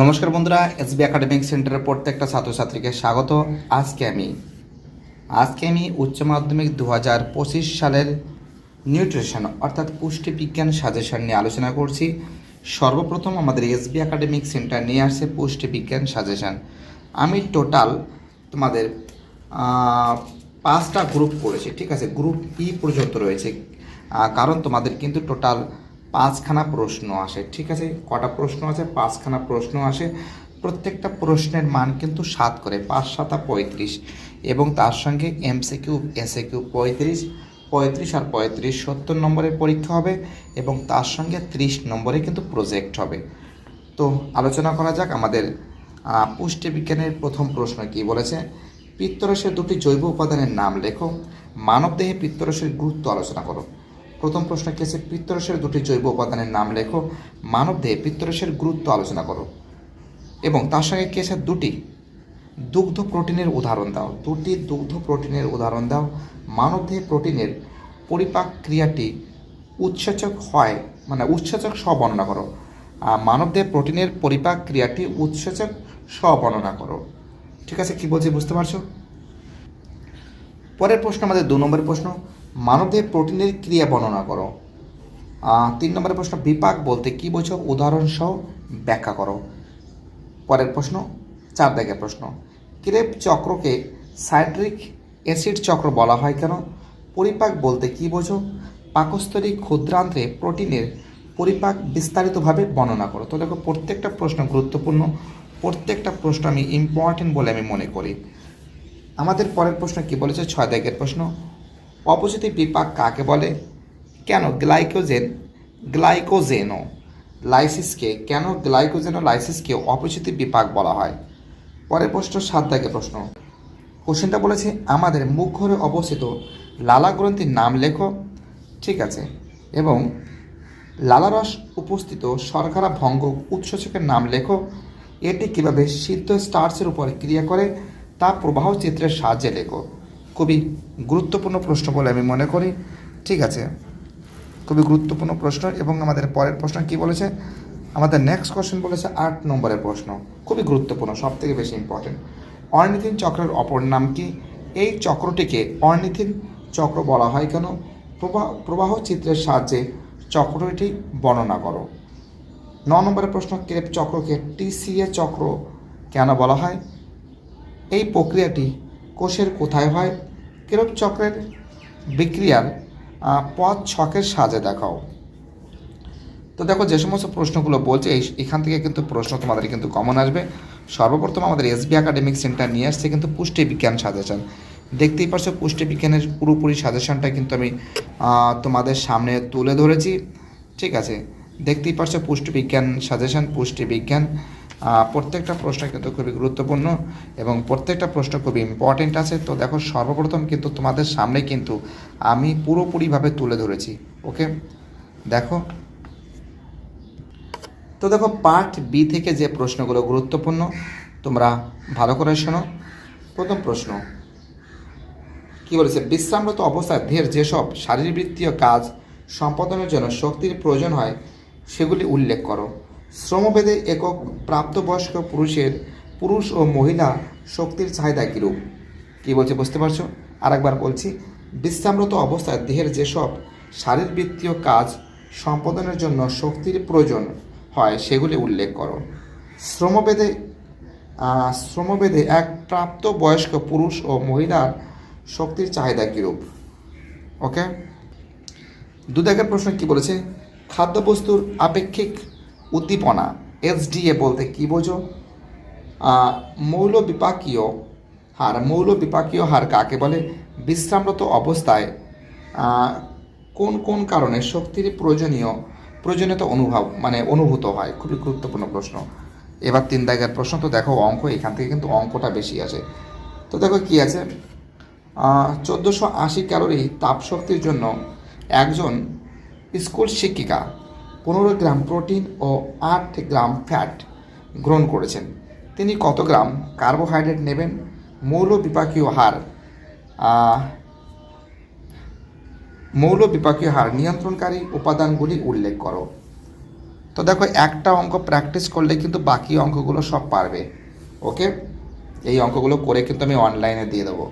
নমস্কার বন্ধুরা, SB academic সেন্টারের প্রত্যেকটা ছাত্রছাত্রীকে স্বাগত। আজকে আমি আজকে আমি উচ্চ মাধ্যমিক দু হাজার পঁচিশ সালের নিউট্রিশন, অর্থাৎ পুষ্টি বিজ্ঞান সাজেশন নিয়ে আলোচনা করছি। সর্বপ্রথম আমাদের এসবি একাডেমিক সেন্টার নিয়ে আসছে পুষ্টি বিজ্ঞান সাজেশন। আমি টোটাল তোমাদের পাঁচটা গ্রুপ করেছি, ঠিক আছে? গ্রুপ ই পর্যন্ত রয়েছে। কারণ তোমাদের কিন্তু টোটাল পাঁচখানা প্রশ্ন আসে ঠিক আছে? কটা প্রশ্ন আছে পাঁচখানা প্রশ্ন আসে। প্রত্যেকটা প্রশ্নের মান কিন্তু সাত করে পাঁচ সাতা পঁয়ত্রিশ। এবং তার সঙ্গে এমসিকিউ এসএকিউ পঁয়ত্রিশ পঁয়ত্রিশ আর পঁয়ত্রিশ সত্তর নম্বরের পরীক্ষা হবে এবং তার সঙ্গে ত্রিশ নম্বরে কিন্তু প্রজেক্ট হবে। তো আলোচনা করা যাক আমাদের আহ, পুষ্টিবিজ্ঞানের প্রথম প্রশ্ন কি বলেছে? পিত্তরসের দুটি জৈব উপাদানের নাম লেখো। মানবদেহে পিত্তরসের গুরুত্ব আলোচনা করো। প্রথম প্রশ্ন কি আছে? পিত্তরসের দুটি জৈব উপাদানের নাম লেখো। মানবদেহে পিত্তরসের গুরুত্ব আলোচনা করো। এবং তার সঙ্গে কি আছে? দুটি। দুগ্ধ প্রোটিনের উদাহরণ দাও। দুটি দুগ্ধ প্রোটিনের উদাহরণ দাও। মানবদেহে প্রোটিনের পরিপাক ক্রিয়াটি উৎসেচক হয় মানে উৎসেচক সহ বর্ণনা করো মানবদেহে প্রোটিনের পরিপাক ক্রিয়াটি উৎসেচক সহ বর্ণনা করো। ঠিক আছে? কি বলছি বুঝতে পারছ? পরের প্রশ্ন আমাদের দু নম্বরের প্রশ্ন। মানবদেহে প্রোটিনের ক্রিয়া বর্ণনা করো। তিন নম্বরের প্রশ্ন, বিপাক বলতে কি বোঝো? উদাহরণ সহ ব্যাখ্যা করো। পরের প্রশ্ন চার দাগের প্রশ্ন। ক্রেপ চক্রকে সাইট্রিক অ্যাসিড চক্র বলা হয় কেন? পরিপাক বলতে কি বোঝো? পাকস্থলী ক্ষুদ্রান্ত্রে প্রোটিনের পরিপাক বিস্তারিতভাবে বর্ণনা করো। তো দেখো, প্রত্যেকটা প্রশ্ন গুরুত্বপূর্ণ, প্রত্যেকটা প্রশ্ন আমি ইম্পর্টেন্ট বলে আমি মনে করি। আমাদের পরের প্রশ্ন কি বলেছে? ছয় দাগের প্রশ্ন। অপজিটিভ বিপাক কাকে বলে? কেন গ্লাইকোজেন গ্লাইকোজেনো লাইসিসকে কেন গ্লাইকোজেনো লাইসিসকে অপজিটিভ বিপাক বলা হয়? পরের প্রশ্ন, সাত দাগের প্রশ্ন। কোশ্চেনটা বলেছে, আমাদের মুখ ঘরে অবস্থিত লালা গ্রন্থির নাম লেখো। ঠিক আছে। এবং, লালারস উপস্থিত শর্করা ভঙ্গ উৎসেচকের নাম লেখো। এটি কীভাবে সিদ্ধ স্টার্চের উপর ক্রিয়া করে, তা প্রবাহ চিত্রের সাহায্যে লেখো। খুবই গুরুত্বপূর্ণ প্রশ্ন বলে আমি মনে করি। ঠিক আছে। খুবই গুরুত্বপূর্ণ প্রশ্ন এবং আমাদের পরের প্রশ্ন কি বলেছে? আমাদের নেক্সট কোশ্চেন বলেছে আট নম্বরের প্রশ্ন। খুবই গুরুত্বপূর্ণ সব থেকে বেশি ইম্পর্টেন্ট অর্নিথিন চক্রের অপর নাম কি? এই চক্রটিকে অর্নিথিন চক্র বলা হয় কেন? প্রবাহ প্রবাহ চিত্রের সাহায্যে চক্রটি বর্ণনা করো। ন নম্বরের প্রশ্ন, ক্রেপ চক্রকে টিসিএ চক্র কেন বলা হয়? এই প্রক্রিয়াটি কোষের কোথায় হয়? ক্রেপ চক্রের বিক্রিয়ার পথ ছকের সাজে দেখাও। তো দেখো যে সমস্ত প্রশ্নগুলো বলছে, এই এখান থেকে কিন্তু প্রশ্ন তোমাদের কিন্তু কমন আসবে। সর্বপ্রথম আমাদের এসবি একাডেমিক সেন্টার নিয়ে আসছে কিন্তু পুষ্টি বিজ্ঞান সাজেশন দেখতেই পারছ পুষ্টি বিজ্ঞানের পুরোপুরি সাজেশনটা কিন্তু আমি তোমাদের সামনে তুলে ধরেছি। ঠিক আছে? দেখতেই পারছ পুষ্টি বিজ্ঞান সাজেশন পুষ্টি বিজ্ঞান। প্রত্যেকটা প্রশ্ন কিন্তু খুবই গুরুত্বপূর্ণ এবং প্রত্যেকটা প্রশ্ন খুবই ইম্পর্টেন্ট আছে। তো দেখো, সর্বপ্রথম কিন্তু তোমাদের সামনে কিন্তু আমি পুরোপুরিভাবে তুলে ধরেছি ওকে দেখো। তো দেখো পার্ট বি থেকে যে প্রশ্নগুলো গুরুত্বপূর্ণ, তোমরা ভালো করে শোনো। প্রথম প্রশ্ন, কি বলেছে? বিশ্রামরত অবস্থায় দেহের যেসব শারীরবৃত্তীয় কাজ সম্পাদনের জন্য শক্তির প্রয়োজন হয়, সেগুলি উল্লেখ করো। শ্রমভেদে একক প্রাপ্তবয়স্ক পুরুষের পুরুষ ও মহিলা শক্তির চাহিদা কীরূপ? কী বলছে বুঝতে পারছ? আরেকবার বলছি, বিশ্রামরত অবস্থায় দেহের যেসব শারীরবৃত্তীয় কাজ সম্পাদনের জন্য শক্তির প্রয়োজন হয়, সেগুলি উল্লেখ করো। শ্রমভেদে শ্রমভেদে এক প্রাপ্ত বয়স্ক পুরুষ ও মহিলার শক্তির চাহিদা কীরূপ? ওকে? দু দাগের প্রশ্ন কি বলেছে? খাদ্যবস্তুর আপেক্ষিক উদ্দীপনা এসডিএ বলতে কি বোঝো? মৌল বিপাকীয় হার, মৌল বিপাকীয় হার কাকে বলে? বিশ্রামরত অবস্থায় কোন কোন কারণে শক্তির প্রয়োজনীয়, প্রয়োজনীয়তা অনুভব মানে অনুভূত হয়? খুবই গুরুত্বপূর্ণ প্রশ্ন। এবার তিন দাগের প্রশ্ন, তো দেখো অঙ্ক, এখান থেকে কিন্তু অঙ্কটা বেশি আছে তো দেখো কি আছে? চোদ্দোশো আশি ক্যালোরি তাপশক্তির জন্য একজন স্কুল শিক্ষিকা পনেরো গ্রাম প্রোটিন ও আট গ্রাম ফ্যাট গ্রহণ করেছেন। তিনি কত গ্রাম কার্বোহাইড্রেট নেবেন? মৌল বিপাকীয় হার মৌল বিপাকীয় হার নিয়ন্ত্রণকারী উপাদানগুলি উল্লেখ করো। তো দেখো, একটা অঙ্ক প্র্যাকটিস করলে কিন্তু বাকি অঙ্কগুলো সব পারবে। ওকে? এই অঙ্কগুলো করে কিন্তু আমি অনলাইনে দিয়ে দেবো।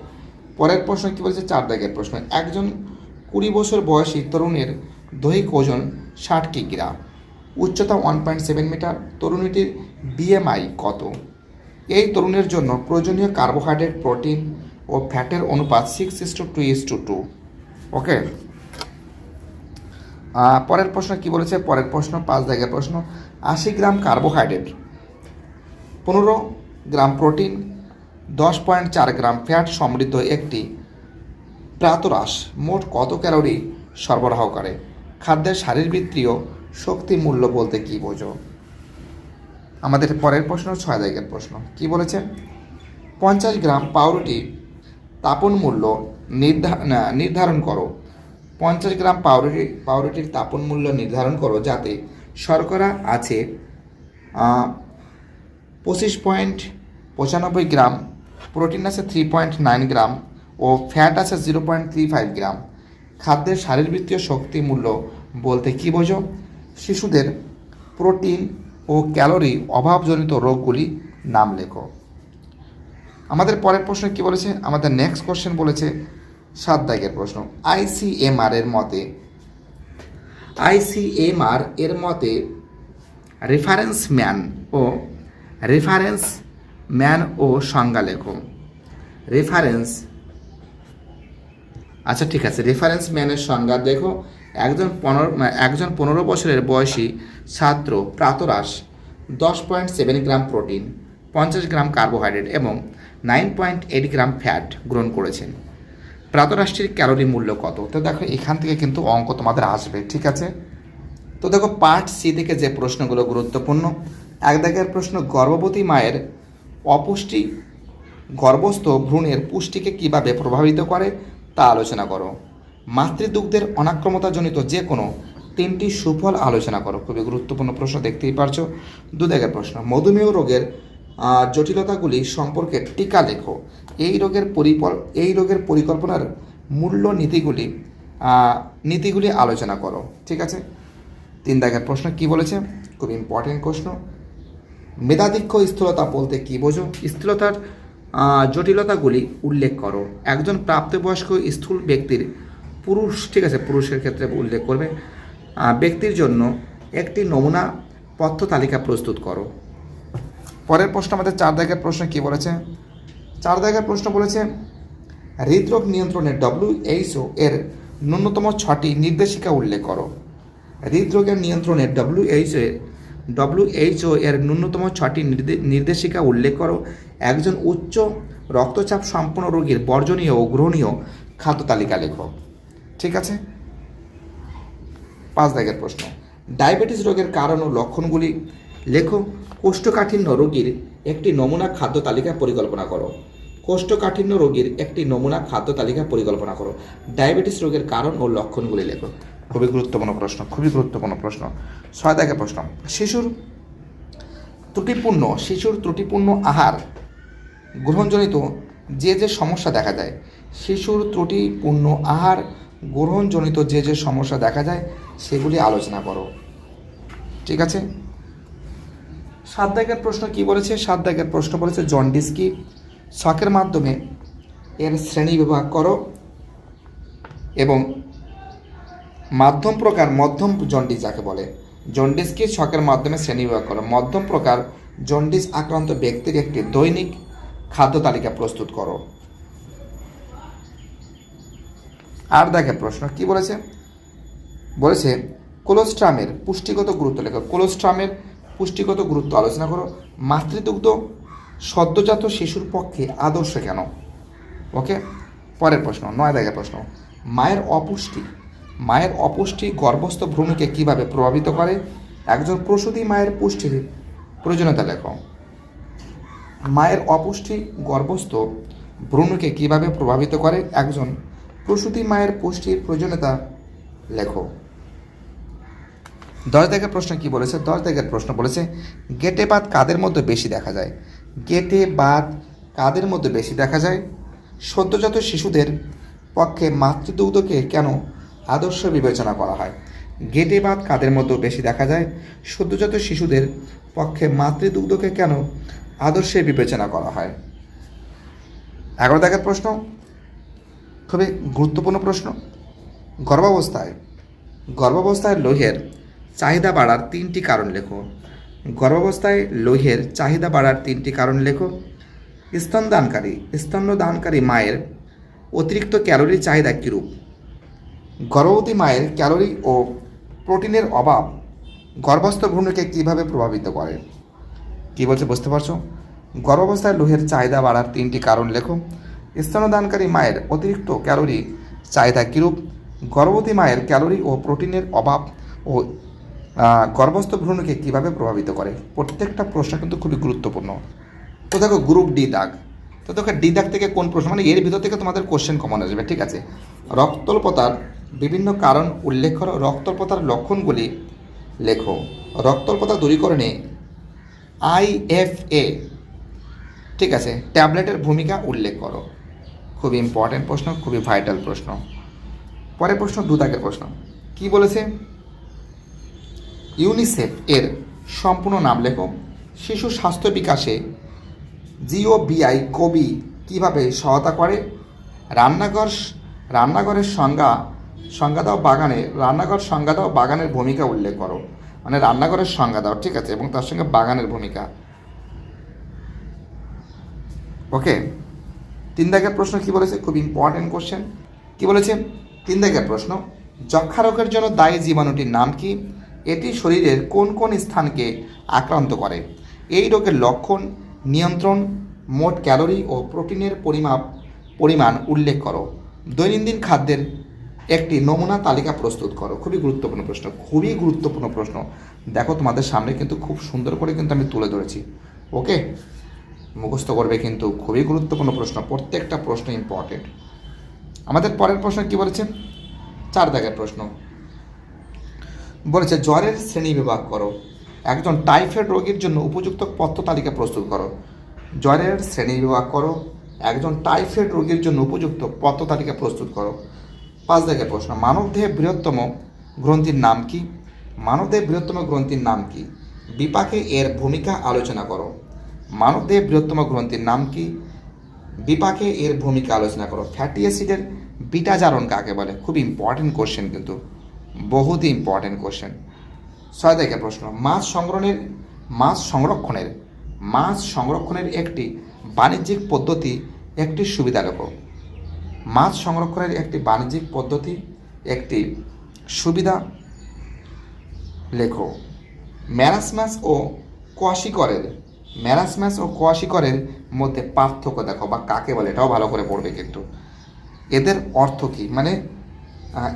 পরের প্রশ্ন কী বলছে? চার দাগের প্রশ্ন। একজন কুড়ি বছর বয়সী তরুণের দৈহিক ওজন ষাট কিগ্রা। উচ্চতা ওয়ান পয়েন্ট সেভেন মিটার। তরুণীটির বিএমআই কত? এই তরুণের জন্য প্রয়োজনীয় কার্বোহাইড্রেট, প্রোটিন ও ফ্যাটের অনুপাত six is to two to is to two? পরের প্রশ্ন কি বলেছে? পরের প্রশ্ন, পাঁচ জায়গার প্রশ্ন। আশি গ্রাম কার্বোহাইড্রেট, পনেরো গ্রাম প্রোটিন, দশ পয়েন্ট চার গ্রাম ফ্যাট সমৃদ্ধ একটি প্রাতরাশ। মোট কত ক্যালোরি সরবরাহ করে? খাদ্যের শারীরবৃত্তীয় শক্তি মূল্য বলতে কি বোঝো? আমাদের পরের প্রশ্ন ছয় জায়গার প্রশ্ন। কি বলেছেন? পঞ্চাশ গ্রাম পাউরুটি তাপন মূল্য নির্ধারণ নির্ধারণ করো। পঞ্চাশ গ্রাম পাউরুটি, পাউরুটির তাপন মূল্য নির্ধারণ করো যাতে শর্করা আছে পঁচিশ পয়েন্ট পঁচানব্বই গ্রাম, প্রোটিন আছে থ্রি পয়েন্ট নাইন গ্রাম ও ফ্যাট আছে zero point three five gram. খাদ্যের শারীরবৃত্তীয় শক্তি মূল্য বলতে কী বোঝো? শিশুদের প্রোটিন ও ক্যালোরি অভাবজনিত রোগগুলি নাম লেখো। আমাদের পরের প্রশ্ন কি বলেছে? আমাদের নেক্সট কোশ্চেন বলেছে সাত দাগের প্রশ্ন। আইসিএমআর এর মতে আইসিএমআর এর মতে রেফারেন্স ম্যান ও রেফারেন্স ম্যান ও সংজ্ঞা লেখো। রেফারেন্স আচ্ছা ঠিক আছে। রেফারেন্স ম্যানের সংজ্ঞা দেখো। একজন পনেরো একজন পনেরো বছরের বয়সী ছাত্র প্রাতরাশ, দশ পয়েন্ট সেভেন গ্রাম প্রোটিন পঞ্চাশ গ্রাম কার্বোহাইড্রেট এবং nine point eight gram fat গ্রহণ করেছেন। প্রাতরাশটির ক্যালোরি মূল্য কত? তো দেখো, এখান থেকে কিন্তু অঙ্ক তোমাদের আসবে, ঠিক আছে? তো দেখো পার্ট সি থেকে যে প্রশ্নগুলো গুরুত্বপূর্ণ, এক দাগের প্রশ্ন, গর্ভবতী মায়ের অপুষ্টি গর্ভস্থ ভ্রূণের পুষ্টিকে কীভাবে প্রভাবিত করে? তা আলোচনা করো। মাতৃদুগ্ধের অনাক্রমতাজনিত যে কোনো তিনটি সুফল আলোচনা করো। খুবই গুরুত্বপূর্ণ প্রশ্ন, দেখতেই পারছ। দু দাগের প্রশ্ন, মধুমেহ রোগের জটিলতাগুলি সম্পর্কে টিকা লেখো। এই রোগের পরিপর, এই রোগের পরিকল্পনার মূল্য নীতিগুলি নীতিগুলি আলোচনা করো। ঠিক আছে? তিন দাগের প্রশ্ন, কি বলেছে? খুব ইম্পর্টেন্ট প্রশ্ন। মেধাধিক্ষ স্থূলতা বলতে কি বোঝো? স্থূলতার জটিলতাগুলি উল্লেখ করো। একজন প্রাপ্তবয়স্ক স্থূল ব্যক্তির পুরুষ, ঠিক আছে, পুরুষের ক্ষেত্রে উল্লেখ করবে ব্যক্তির জন্য একটি নমুনা পথ্য তালিকা প্রস্তুত করো। পরের প্রশ্ন, আমাদের চার দাগের প্রশ্ন কী বলেছে? চার দাগের প্রশ্ন বলেছে, হৃদরোগ নিয়ন্ত্রণে ডব্লিউএইচও এর ন্যূনতম ছটি নির্দেশিকা উল্লেখ করো। হৃদরোগের নিয়ন্ত্রণে ডব্লিউএইচও এর ডব্লিউএইচও এর ন্যূনতম ছটি নির্দে- নির্দেশিকা উল্লেখ করো। একজন উচ্চ রক্তচাপ সম্পন্ন রোগীর বর্জনীয় ও গ্রহণীয় খাদ্য তালিকা লেখো। ঠিক আছে? পাঁচ দাগের প্রশ্ন। ডায়াবেটিস রোগের কারণ ও লক্ষণগুলি লেখো। কোষ্ঠকাঠিন্য রোগীর একটি নমুনা খাদ্য তালিকা পরিকল্পনা করো। কোষ্ঠকাঠিন্য রোগীর একটি নমুনা খাদ্য তালিকা পরিকল্পনা করো। ডায়াবেটিস রোগের কারণ ও লক্ষণগুলি লেখো। খুবই গুরুত্বপূর্ণ প্রশ্ন, খুবই গুরুত্বপূর্ণ প্রশ্ন। ছয় দাগের প্রশ্ন, শিশুর ত্রুটিপূর্ণ শিশুর ত্রুটিপূর্ণ আহার গ্রহণজনিত যে যে সমস্যা দেখা যায়, শিশুর ত্রুটিপূর্ণ আহার গ্রহণজনিত যে যে সমস্যা দেখা যায়, সেগুলি আলোচনা করো। ঠিক আছে? সাত দাগের প্রশ্ন কি বলেছে? সাত দাগের প্রশ্ন বলেছে, জন্ডিস কি? শখের মাধ্যমে এর শ্রেণি বিভাগ করো এবং মাধ্যম প্রকার মধ্যম জন্ডিস যাকে বলে। জন্ডিসকে ছকের মাধ্যমে শ্রেণীবিভাগ করো। মধ্যম প্রকার জন্ডিস আক্রান্ত ব্যক্তির একটি দৈনিক খাদ্য তালিকা প্রস্তুত করো। আর দেখে প্রশ্ন, কি বলেছে? বলেছে, কোলোস্ট্রামের পুষ্টিগত গুরুত্ব লেখো। কোলোস্ট্রামের পুষ্টিগত গুরুত্ব আলোচনা করো। মাতৃদুগ্ধ সদ্যজাত শিশুর পক্ষে আদর্শ কেন? ওকে, পরের প্রশ্ন, নয় দাগের প্রশ্ন। মায়ের অপুষ্টি মায়ের অপুষ্টি গর্ভস্থ ভ্রূণকে কীভাবে প্রভাবিত করে? একজন প্রসূতি মায়ের পুষ্টির প্রয়োজনীয়তা লেখো। মায়ের অপুষ্টি গর্ভস্থ ভ্রূণকে কীভাবে প্রভাবিত করে? একজন প্রসূতি মায়ের পুষ্টির প্রয়োজনীয়তা লেখো। দশ দাগের প্রশ্ন কি বলেছে? দশ দাগের প্রশ্ন বলেছে, গেটে বাত কাদের মধ্যে বেশি দেখা যায়? গেটে বাত কাদের মধ্যে বেশি দেখা যায়? সদ্যজাত শিশুদের পক্ষে মাতৃদুগ্ধকে কেন আদর্শ বিবেচনা করা হয়। গেটে বাত কাদের মধ্যে বেশি দেখা যায়? সদ্যজাত শিশুদের পক্ষে মাতৃদুগ্ধকে কেন আদর্শে বিবেচনা করা হয়? এগারো দেখার প্রশ্ন। খুবই গুরুত্বপূর্ণ প্রশ্ন। গর্ভাবস্থায় গর্ভাবস্থায় লোহের চাহিদা বাড়ার তিনটি কারণ লেখো। গর্ভাবস্থায় লোহের চাহিদা বাড়ার তিনটি কারণ লেখো। স্তনদানকারী স্তন্যদানকারী মায়ের অতিরিক্ত ক্যালোরির চাহিদা কীরূপ? গর্ভবতী মায়ের ক্যালোরি ও প্রোটিনের অভাব গর্ভস্থ ভ্রূণকে কীভাবে প্রভাবিত করে? কী বলছে বুঝতে পারছ? গর্ভাবস্থায় লোহের চাহিদা বাড়ার তিনটি কারণ লেখো। স্তনদানকারী মায়ের অতিরিক্ত ক্যালোরি চাহিদা কীরূপ? গর্ভবতী মায়ের ক্যালোরি ও প্রোটিনের অভাব ও গর্ভস্থ ভ্রূণকে কীভাবে প্রভাবিত করে? প্রত্যেকটা প্রশ্ন কিন্তু খুবই গুরুত্বপূর্ণ। তো দেখো গ্রুপ ডি দাগ। তো দেখো ডি দাগ থেকে কোন প্রশ্ন? মানে এর ভিতর থেকে তোমাদের কোশ্চেন কমন আসবে, ঠিক আছে? রক্তল্পতার বিভিন্ন কারণ উল্লেখ করো রক্তল্পতার লক্ষণগুলি লেখো। রক্তল্পতা দূরীকরণে আইএফএ ঠিক আছে, ট্যাবলেটের ভূমিকা উল্লেখ করো। খুবই ইম্পর্ট্যান্ট প্রশ্ন, খুবই ভাইটাল প্রশ্ন। পরের প্রশ্ন দু দাগের প্রশ্ন। কি বলেছে? ইউনিসেফ এর সম্পূর্ণ নাম লেখো। শিশু স্বাস্থ্য বিকাশে জিওবিআই কবি কীভাবে সহায়তা করে? রান্নাঘর, রান্নাঘরের সংজ্ঞা সংজ্ঞা দাও বাগানে, রান্নাঘর সংজ্ঞা দাও বাগানের ভূমিকা উল্লেখ করো। মানে রান্নাঘরের সংজ্ঞা দাও ঠিক আছে? এবং তার সঙ্গে বাগানের ভূমিকা। ওকে তিন দাগের প্রশ্ন কি বলেছে? খুব ইম্পর্টেন্ট কোশ্চেন কি বলেছে? তিন দাগের প্রশ্ন যক্ষা রোগের জন্য দায়ী জীবাণুটির নাম কি? এটি শরীরের কোন কোন স্থানকে আক্রান্ত করে? এই রোগের লক্ষণ, নিয়ন্ত্রণ, মোট ক্যালোরি ও প্রোটিনের পরিমাপ, পরিমাণ উল্লেখ করো। দৈনন্দিন খাদ্যের একটি নমুনা তালিকা প্রস্তুত করো। খুবই গুরুত্বপূর্ণ প্রশ্ন, খুবই গুরুত্বপূর্ণ প্রশ্ন। দেখো তোমাদের সামনে কিন্তু খুব সুন্দর করে কিন্তু আমি তুলে ধরেছি। ওকে? মুখস্থ করবে কিন্তু খুবই গুরুত্বপূর্ণ প্রশ্ন, প্রত্যেকটা প্রশ্ন ইম্পর্টেন্ট আমাদের পরের প্রশ্ন কি বলেছে? চার দাগের প্রশ্ন। বলেছে, জ্বরের শ্রেণি বিভাগ করো। একজন টাইফয়েড রোগীর জন্য উপযুক্ত পথ্য তালিকা প্রস্তুত করো। জ্বরের শ্রেণি বিভাগ করো। একজন টাইফয়েড রোগীর জন্য উপযুক্ত পথ্য তালিকা প্রস্তুত করো। পাঁচ দাগের প্রশ্ন। মানবদেহে বৃহত্তম গ্রন্থির নাম কি? মানবদেহে বৃহত্তম গ্রন্থির নাম কি? বিপাকে এর ভূমিকা আলোচনা করো। মানবদেহে বৃহত্তম গ্রন্থির নাম কি? বিপাকে এর ভূমিকা আলোচনা করো। ফ্যাটি অ্যাসিডের বিটা জারণ কাকে বলে? খুব ইম্পর্টেন্ট কোশ্চেন কিন্তু। বহুত ইম্পর্টেন্ট কোশ্চেন ছয় থেকে প্রশ্ন। মাছ সংগ্রহণের মাছ সংরক্ষণের মাছ সংরক্ষণের একটি বাণিজ্যিক পদ্ধতি একটি সুবিধা লেখো মাছ সংরক্ষণের একটি বাণিজ্যিক পদ্ধতি, একটি সুবিধা, লেখো ম্যারাসমাস ও কোয়াশিকরের ম্যারাসমাস ও কোয়াশিকরের মধ্যে পার্থক্য দেখো, বা কাকে বলে, এটাও ভালো করে পড়বে কিন্তু। এদের অর্থ কী? মানে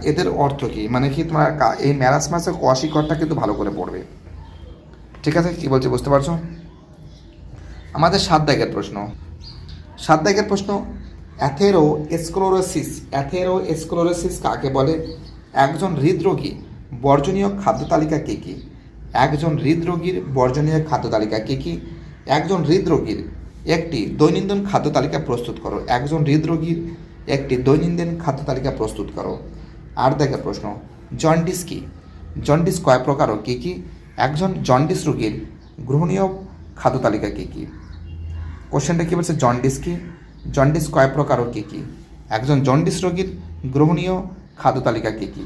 এদের অর্থ কী? মানে কি তোমার এই ম্যারাসমাস ও কোয়াশিকরটা কিন্তু ভালো করে পড়বে। ঠিক আছে? কি বলছে, বুঝতে পারছ? আমাদের সাত দাগের প্রশ্ন। সাত দাগের প্রশ্ন অ্যাথেরো এসক্লোরোসিস অ্যাথেরো এসক্লোরোসিস কাকে বলে? একজন হৃদরোগী বর্জনীয় খাদ্য তালিকা কী কী? একজন হৃদরোগীর বর্জনীয় খাদ্য তালিকা কী কী? একজন হৃদরোগীর একটি দৈনন্দিন খাদ্য তালিকা প্রস্তুত করো। একজন হৃদরোগীর একটি দৈনন্দিন খাদ্য তালিকা প্রস্তুত করো। আর দেখে প্রশ্ন, জন্ডিস কি? জন্ডিস কয় প্রকার ও কী কী? একজন জন্ডিস রোগীর গ্রহণীয় খাদ্য তালিকা কী কী? কোশ্চেনটা কী বলছে? জন্ডিস কি? জন্ডিস কয় প্রকার ও কী কী? একজন জন্ডিস রোগীর গ্রহণীয় খাদ্য তালিকা কী কী?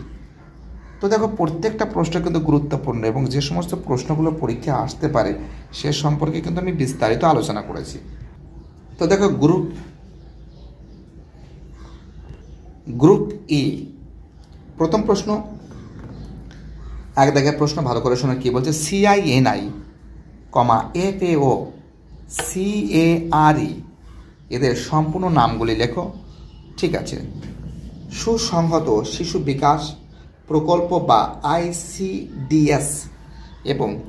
তো দেখো, প্রত্যেকটা প্রশ্ন কিন্তু গুরুত্বপূর্ণ এবং যে সমস্ত প্রশ্নগুলো পরীক্ষা আসতে পারে সে সম্পর্কে কিন্তু আমি বিস্তারিত আলোচনা করেছি। তো দেখো, গ্রুপ গ্রুপ ই। প্রথম প্রশ্ন, এক দাগের প্রশ্ন ভালো করে শোনো, কি বলছে? সিআইএনআই কমা এফ এ ও সিএআরই এদের সম্পূর্ণ নামগুলি লেখো। ঠিক আছে। সুসংহত শিশু বিকাশ প্রকল্প বা আইসিডিএস এবং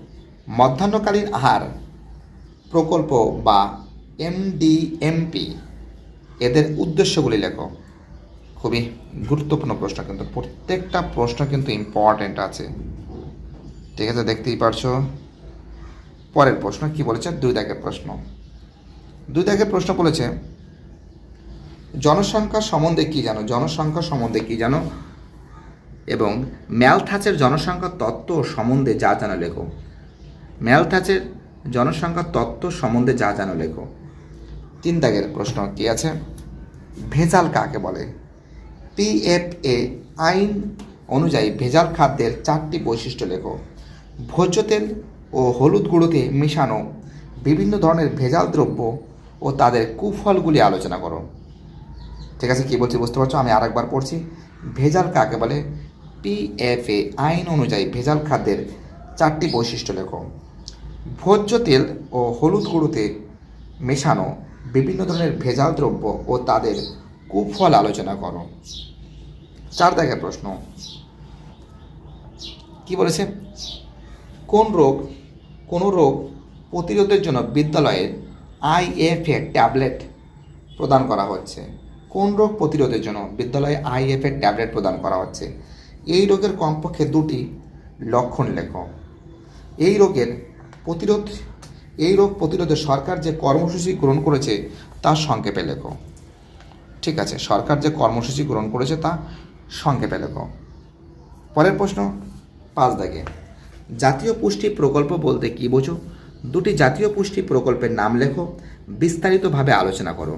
মধ্যাহ্নকালীন আহার প্রকল্প বা এমডিএমপি এদের উদ্দেশ্যগুলি লেখো। খুবই গুরুত্বপূর্ণ প্রশ্ন, কিন্তু প্রত্যেকটা প্রশ্ন কিন্তু ইম্পর্ট্যান্ট আছে। ঠিক আছে, দেখতেই পারছ? পরের প্রশ্ন, কি বলেছে? দুই দাগের প্রশ্ন। দুই দাগের প্রশ্ন বলেছে জনসংখ্যা সম্বন্ধে কি জানো? জনসংখ্যা সম্বন্ধে কি জানো? এবং ম্যালথাচের জনসংখ্যা তত্ত্ব সম্বন্ধে যা জানো লেখো। ম্যালথাচের জনসংখ্যা তত্ত্ব সম্বন্ধে যা জানো লেখো। তিন দাগের প্রশ্ন কি আছে? ভেজাল কাকে বলে? পিএফএ আইন অনুযায়ী ভেজাল খাদ্যের চারটি বৈশিষ্ট্য লেখো। ভোজ্য তেল ও হলুদ গুঁড়োতে মেশানো বিভিন্ন ধরনের ভেজাল দ্রব্য ও তাদের কুফলগুলি আলোচনা করো। ঠিক আছে, কী বলছি বুঝতে পারছ? আমি আরেকবার পড়ছি। ভেজাল কাকে বলে? পিএফএ আইন অনুযায়ী ভেজাল খাদ্যের চারটি বৈশিষ্ট্য লেখো। ভোজ্য তেল ও হলুদ গুঁড়োতে মেশানো বিভিন্ন ধরনের ভেজাল দ্রব্য ও তাদের কুফল আলোচনা করো। চার দাগের প্রশ্ন। কি বলেছে? কোন রোগ কোন রোগ প্রতিরোধের জন্য বিদ্যালয়ে আইএফএ ট্যাবলেট প্রদান করা হচ্ছে। কোন রোগ প্রতিরোধের জন্য বিদ্যালয়ে আইএফএ ট্যাবলেট প্রদান করা হচ্ছে? এই রোগের কমপক্ষে দুটি লক্ষণ লেখো। এই রোগের প্রতিরোধ, এই রোগ প্রতিরোধে সরকার যে কর্মসূচি গ্রহণ করেছে তা সংক্ষেপে লেখো। ঠিক আছে, সরকার যে কর্মসূচি গ্রহণ করেছে তা সংক্ষেপে লেখো। পরের প্রশ্ন, পাঁচ দাগে। জাতীয় পুষ্টি প্রকল্প বলতে কি বোঝো? দুটি জাতীয় পুষ্টি প্রকল্পের নাম লেখো, বিস্তারিতভাবে আলোচনা করো।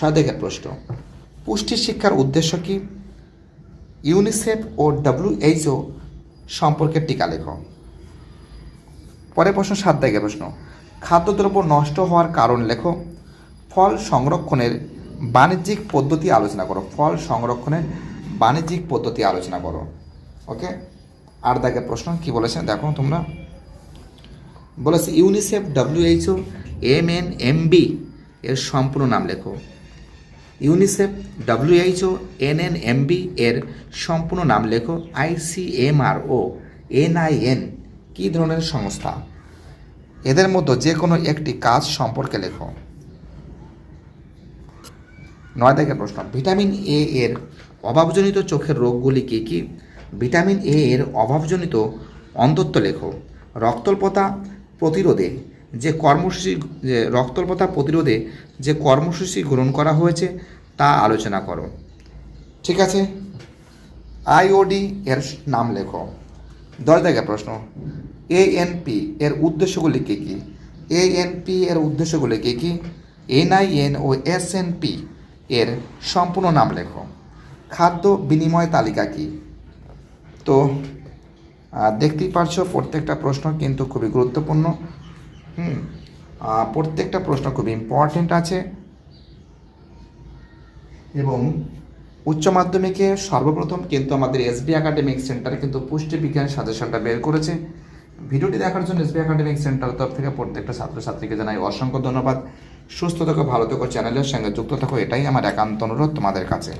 দাগের প্রশ্ন, পুষ্টি শিক্ষার উদ্দেশ্য কি? ইউনিসেফ ও ডব্লিউএইচও সম্পর্কে টিকা লেখো। পরের প্রশ্ন সাত দাগের প্রশ্ন, খাদ্যদ্রব্য নষ্ট হওয়ার কারণ লেখো, ফল সংরক্ষণের বাণিজ্যিক পদ্ধতি আলোচনা করো, ফল সংরক্ষণের বাণিজ্যিক পদ্ধতি আলোচনা করো। ওকে? আর দাগের প্রশ্ন, কি বলেছেন? দেখো তোমরা। বলেছে UNICEF, WHO M N M B এর সম্পূর্ণ নাম লেখো। UNICEF, WHO N N M B এর সম্পূর্ণ নাম লেখো। আইসিএমআর ও এনআইএন, কী ধরনের সংস্থা? এদের মধ্যে যে কোনো একটি কাজ সম্পর্কে লেখো। নয় থেকে প্রশ্ন, ভিটামিন এ এর অভাবজনিত চোখের রোগগুলি কী কী? ভিটামিন এ এর অভাবজনিত অন্ধত্ব লেখো। রক্তল্পতা প্রতিরোধে যে কর্মসূচি, যে রক্তল্পতা প্রতিরোধে যে কর্মসূচি গ্রহণ করা হয়েছে তা আলোচনা করো। ঠিক আছে? আইওডি এর নাম লেখো। দশ জায়গায় প্রশ্ন। এএনপি এর উদ্দেশ্যগুলি কী কী? এএনপি এর উদ্দেশ্যগুলি কী কী? এনআইএন ও এসএনপি এর সম্পূর্ণ নাম লেখো। খাদ্য বিনিময় তালিকা কী? তো দেখতেই পারছ, প্রত্যেকটা প্রশ্ন কিন্তু খুবই গুরুত্বপূর্ণ। হুম প্রত্যেকটা প্রশ্ন খুব ইম্পর্টেন্ট আছে। এবং উচ্চ মাধ্যমিকে সর্বপ্রথম কিন্তু আমাদের এসবি একাডেমিক সেন্টার কিন্তু পুষ্টি বিজ্ঞান সাজেশনটা বের করেছে। ভিডিওটি দেখার জন্য এসবি একাডেমিক সেন্টার তরফ থেকে প্রত্যেকটা ছাত্রছাত্রীকে জানাই অসংখ্য ধন্যবাদ। সুস্থ থেকো, ভালো থেকো চ্যানেলের সঙ্গে যুক্ত থাকো, এটাই আমার একান্ত অনুরোধ তোমাদের কাছে।